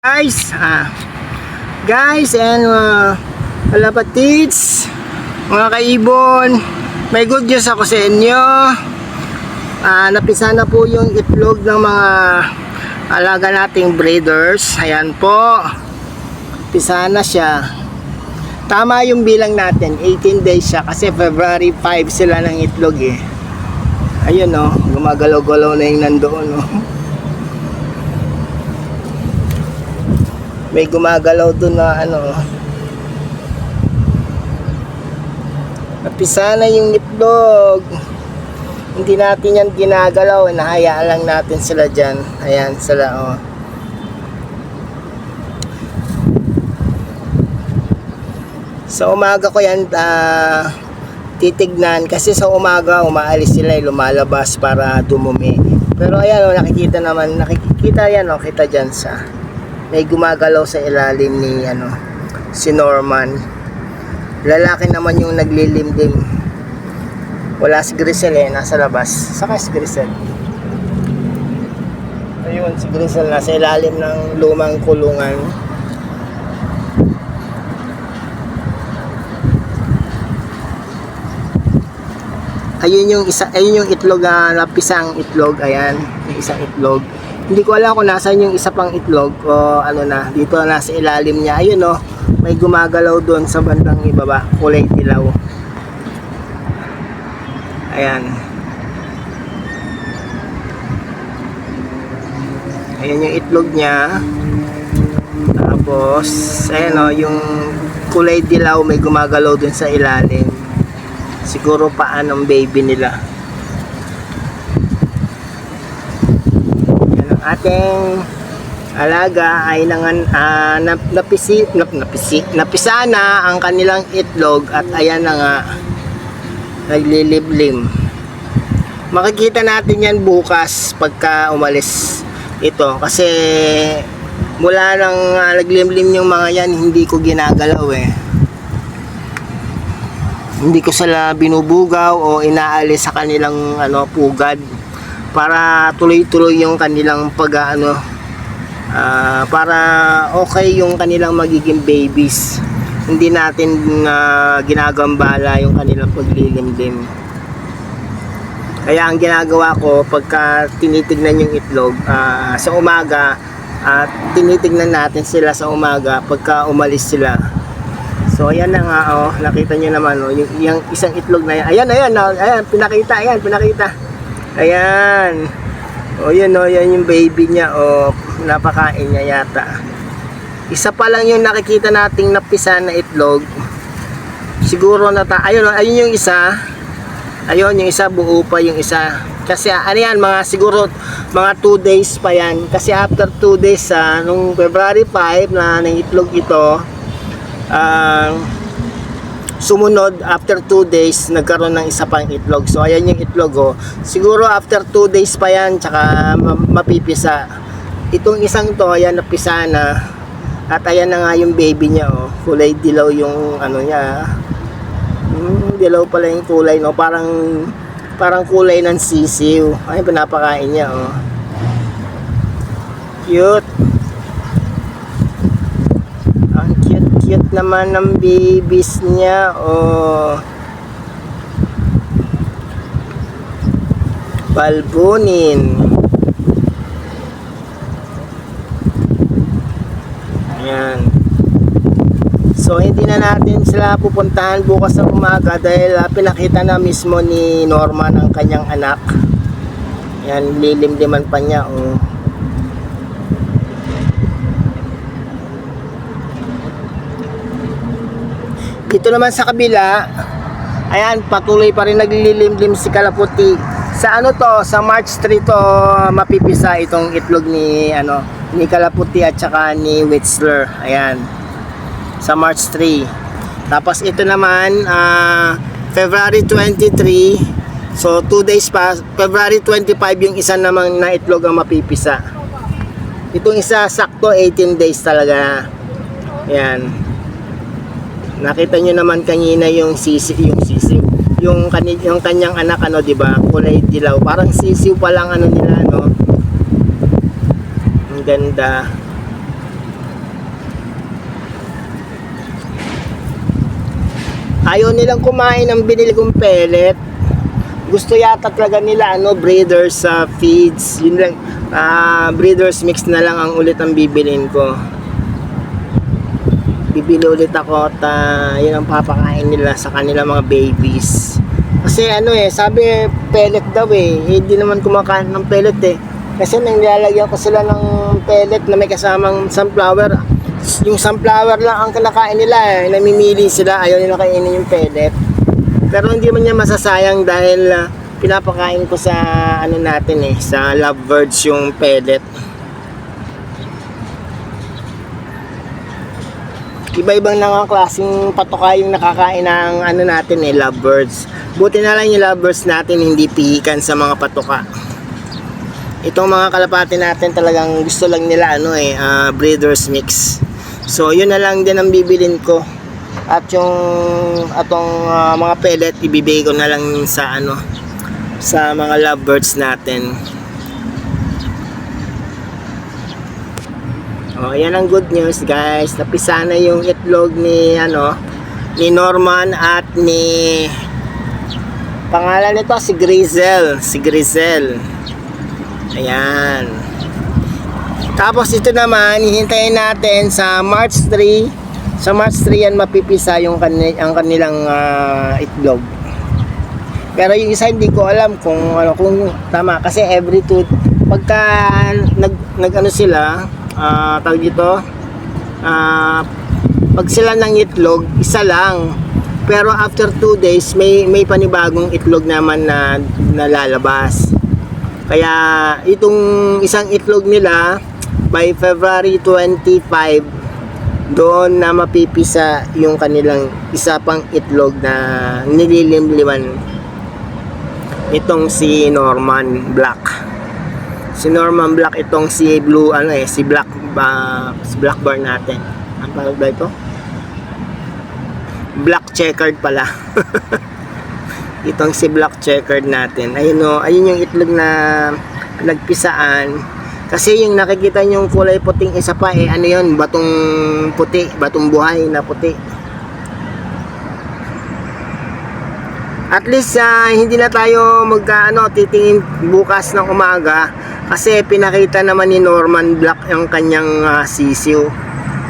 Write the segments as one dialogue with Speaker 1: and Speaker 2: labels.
Speaker 1: Guys, ah, guys and uh, kalapatids, mga kaibon, may good news ako sa inyo. Ah, napisa na po yung itlog ng mga alaga nating breeders. Ayan po. Pisa na siya. Tama yung bilang natin, 18 days siya kasi February 5 sila ng itlog eh. Ayun oh, gumagalaw-galaw na yung nandoon oh. May gumagalaw doon na ano. Napisa na yung itlog. Hindi natin yan ginagalaw. Nahayaan lang natin sila dyan. Ayan sila oh. Sa umaga ko yan ah, titignan. Kasi sa umaga umaalis sila eh, lumalabas para dumumi. Pero ayan oh, nakikita naman. Nakikita yan oh, kita dyan sa may gumagalaw sa ilalim ni ano si Norman. Lalaki naman yung naglilimlim. Wala si Grisel eh nasa labas. Saka si Grisel. Ayun si Grisel nasa ilalim ng lumang kulungan. Ayun yung isa ayun yung itlog ah, na pisang itlog. Ayan yung isang itlog hindi ko alam kung nasaan yung isa pang itlog o ano na. Dito nasa ilalim niya. Ayun oh. May gumagalaw doon sa bandang ibaba. Kulay dilaw. Ayan. Ayan yung itlog niya. Tapos ayan oh yung kulay dilaw may gumagalaw doon sa ilalim. Siguro paan ng baby nila yan ang ating alaga ay nangan ah, nap, napisi nap, napisi napisa na ang kanilang itlog at ayan na nga nagliliblim. Makikita natin yan bukas pagka umalis ito kasi mula nang uh, naglimlim yung mga yan hindi ko ginagalaw eh. Hindi ko sila binubugaw o inaalis sa kanilang ano pugad para tuloy-tuloy yung kanilang pag ano ah, para okay yung kanilang magiging babies hindi natin ah, ginagambala yung kanilang paglilimlim kaya ang ginagawa ko pagka tinitignan yung itlog ah, sa umaga at tinitignan natin sila sa umaga pagka umalis sila So ayan na nga oh, nakita niyo naman oh, yung, yung isang itlog na yan. Ayan, ayan, oh, ayan, pinakita, ayan, pinakita. Ayan. Oh, yun oh, yan yung baby niya oh, napakain niya yata. Isa pa lang yung nakikita nating napisa na itlog. Siguro na ta, ayun oh, ayun yung isa. Ayun, yung isa buo pa yung isa. Kasi ano yan, mga siguro mga 2 days pa yan. Kasi after 2 days, ah, nung February 5 na nangitlog ito, ang sumunod after 2 days nagkaroon ng isa pang itlog. So ayan yung itlog oh. siguro after 2 days pa yan tsaka ma- mapipisa. Itong isang to ayan napisa na. At ayan na nga yung baby niya oh. kulay dilaw yung ano niya hmm, dilaw pala yung kulay no? Parang parang kulay ng sisiw. Ay pinapakain niya oh. Cute ang cute-cute naman ng babies niya. Oh. Balbunin. Ayan. So, hindi na natin sila pupuntahan bukas ng umaga dahil ah, pinakita na mismo ni Norman ang kanyang anak. Yan, lilimliman pa niya. Oh. Dito naman sa kabila, ayan, patuloy pa rin naglilimlim si Kalaputi. Sa ano to, sa March 3 to mapipisa itong itlog ni ano ni Kalaputi at saka ni Witzler. Ayan. Sa March 3. Tapos ito naman ah, February 23. So 2 days pa, February 25 yung isa namang na itlog ang mapipisa. Itong isa sakto 18 days talaga. Ayan. Nakita niyo naman kanina yung sisi, yung sisi. Yung, kanil, yung kanyang anak, ano, di ba? Kulay dilaw. Parang sisiw pa lang, ano nila, ano. Ang ganda. Ayaw nilang kumain ng binili kong pellet. Gusto yata talaga nila, ano, breeders sa uh, feeds. Yun lang, uh, breeders mix na lang ang ulit ang bibilin ko. Bibili ulit ako at ah, yun ang papakain nila sa kanilang mga babies. Kasi ano eh, sabi pellet daw eh. Hindi naman kumakain ng pellet eh. Kasi nilalagyan ko sila ng pellet na may kasamang sunflower. Yung sunflower lang ang kinakain nila eh. Namimili sila, ayaw nila kainin yung pellet. Pero hindi man niya masasayang dahil ah, pinapakain ko sa ano natin eh, sa lovebirds yung pellet. Iba-ibang lang ang klaseng patoka yung nakakain ng ano natin eh, lovebirds. Buti na lang yung lovebirds natin hindi pihikan sa mga patoka. Itong mga kalapati natin talagang gusto lang nila ano eh, ah, breeders mix. So yun na lang din ang bibilin ko. At yung atong ah, mga pellet ibibigay ko na lang sa ano sa mga lovebirds natin. Oh, yan ang good news guys. Napisa na yung itlog ni ano ni Norman at ni pangalan nito si Grizel, si Grizel. Ayan. Tapos ito naman, hihintayin natin sa March 3. Sa March 3 yan mapipisa yung kani, ang kanilang ah, itlog. Pero yung isa hindi ko alam kung ano kung tama kasi every two pagka nag nag ano sila ah tawag dito. Ah pag sila ng itlog isa lang. Pero after 2 days may may panibagong itlog naman na nalalabas kaya itong isang itlog nila by February 25 doon na mapipisa yung kanilang isa pang itlog na nililimliman itong si Norman Black. Si Norman Black itong si Blue ano eh si Black ba si Black Bar natin. Ang tawag ba ito? Black checkered pala. itong si Black checkered natin. Ayun o, ayun yung itlog na nagpisaan. Kasi yung nakikita yung kulay puting isa pa eh ano yun, batong puti, batong buhay na puti. at least ah, hindi na tayo magkaano titingin bukas ng umaga kasi pinakita naman ni Norman Black yung kanyang ah, sisiw.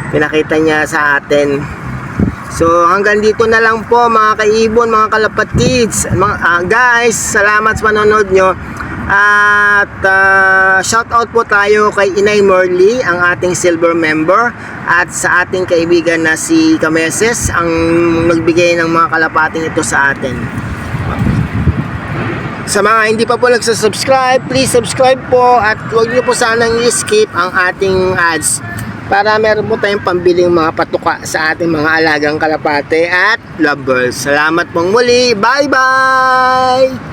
Speaker 1: Pinakita niya sa atin. So hanggang dito na lang po mga kaibon mga kalapat kids. Mga, ah, guys salamat sa panonood nyo. At ah, shout out po tayo kay Inay Morley ang ating silver member. At sa ating kaibigan na si Kameses ang nagbigay ng mga kalapating ito sa atin sa mga hindi pa po nagsasubscribe, please subscribe po at huwag niyo po sanang i-skip ang ating ads para meron po tayong pambiling mga patuka sa ating mga alagang kalapate at lovebirds. Salamat pong muli. Bye-bye!